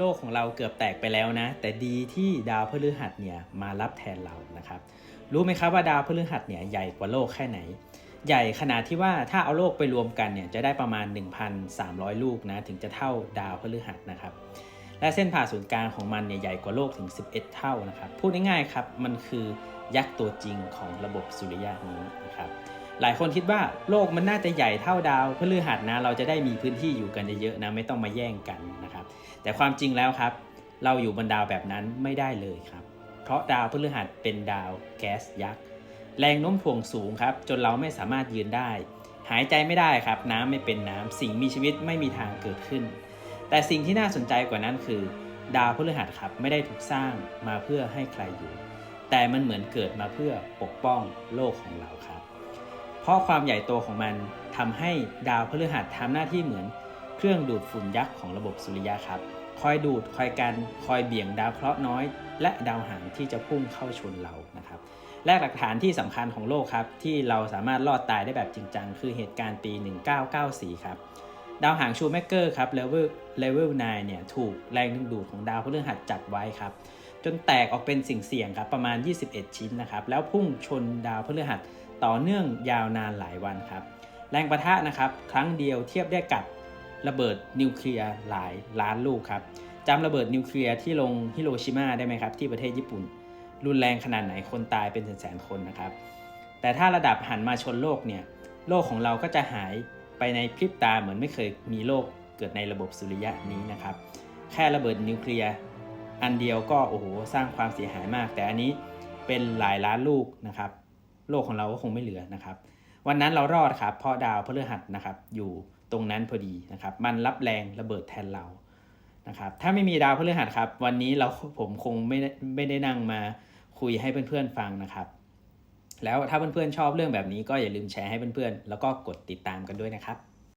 โลกของเราเกือบแตกไปแล้วนะ แต่ดีที่ดาวพฤหัสเนี่ยมารับแทนเรานะครับ รู้ไหมครับว่าดาวพฤหัสเนี่ยใหญ่กว่าโลกแค่ไหน ใหญ่ขนาดที่ว่าถ้าเอาโลกไปรวมกันเนี่ยจะได้ประมาณ 1,300 ลูกนะถึงจะเท่าดาวพฤหัสนะครับ และเส้นผ่าศูนย์กลางของมันเนี่ยใหญ่กว่าโลกถึง 11 เท่านะครับ พูดง่ายๆครับมันคือยักษ์ตัวจริงของระบบสุริยะนี้นะครับ หลายคนคิดว่าโลกมันน่าจะใหญ่เท่าดาวพฤหัสนะเราจะได้มีพื้นที่อยู่กันเยอะๆนะไม่ต้องมาแย่งกันนะครับ แต่ความจริงแล้วครับ เราอยู่บนดาวแบบนั้นไม่ได้เลยครับ เพราะดาวพฤหัสเป็นดาวแก๊สยักษ์แรงโน้มถ่วงสูงครับ จนเราไม่สามารถยืนได้ หายใจไม่ได้ครับ น้ำไม่เป็นน้ำสิ่งมีชีวิตไม่มีทางเกิดขึ้น แต่สิ่งที่น่าสนใจกว่านั้นคือ ดาวพฤหัสครับไม่ได้ถูกสร้างมาเพื่อให้ใครอยู่ แต่มันเหมือนเกิดมาเพื่อปกป้องโลกของเราครับ เพราะความใหญ่โตของมันทำให้ดาวพฤหัสทำหน้าที่เหมือน เครื่องดูดฝุ่นยักษ์ของระบบสุริยะครับ คอยดูดคอยกัน คอยเบี่ยงดาวเคราะห์น้อย และดาวหางที่จะพุ่งเข้าชนเรานะครับและหลักฐานที่สำคัญของโลกครับที่เราสามารถรอดตายได้แบบจริงจังคือเหตุการณ์ปี 1994 ครับดาวหางชูแมกเกอร์ครับเลเวลเลเวล9เนี่ยถูกแรงดึงดูดของดาวพฤหัสจับไว้ครับ จนแตกออกเป็นสิ่งเสี่ยงครับประมาณ 21 ชิ้นนะครับ แล้วพุ่งชนดาวพฤหัสต่อเนื่องยาวนานหลายวันครับ แรงประทะนะครับ ครั้งเดียวเทียบได้กับระเบิดนิวเคลียร์หลายล้านลูกครับจำระเบิดนิวเคลียร์ที่ลงฮิโรชิมาได้ไหมครับ ที่ประเทศญี่ปุ่น รุนแรงขนาดไหนคนตายเป็นแสนๆคนนะครับ แต่ถ้าระดับหันมาชนโลกเนี่ย โลกของเราก็จะหายไปในพริบตาเหมือนไม่เคยมีโลกเกิดในระบบสุริยะนี้นะครับ แค่ระเบิดนิวเคลียร์ อันเดียวก็โอ้โหสร้างความเสียหายมาก แต่อันนี้เป็นหลายล้านลูกนะครับ โลกของเราก็คงไม่เหลือนะครับ วันนั้นเรารอดครับเพราะดาวพฤหัสนะครับอยู่ตรงนั้นพอดีนะครับ มันรับแรงระเบิดแทนเรานะครับ ถ้าไม่มีดาวพฤหัสครับ วันนี้เราผมคงไม่ได้ไม่ได้นั่งมาคุยให้เพื่อนๆฟังนะครับ แล้วถ้าเพื่อนๆชอบเรื่องแบบนี้ก็อย่าลืมแชร์ให้เพื่อนๆแล้วก็กดติดตามกันด้วยนะครับ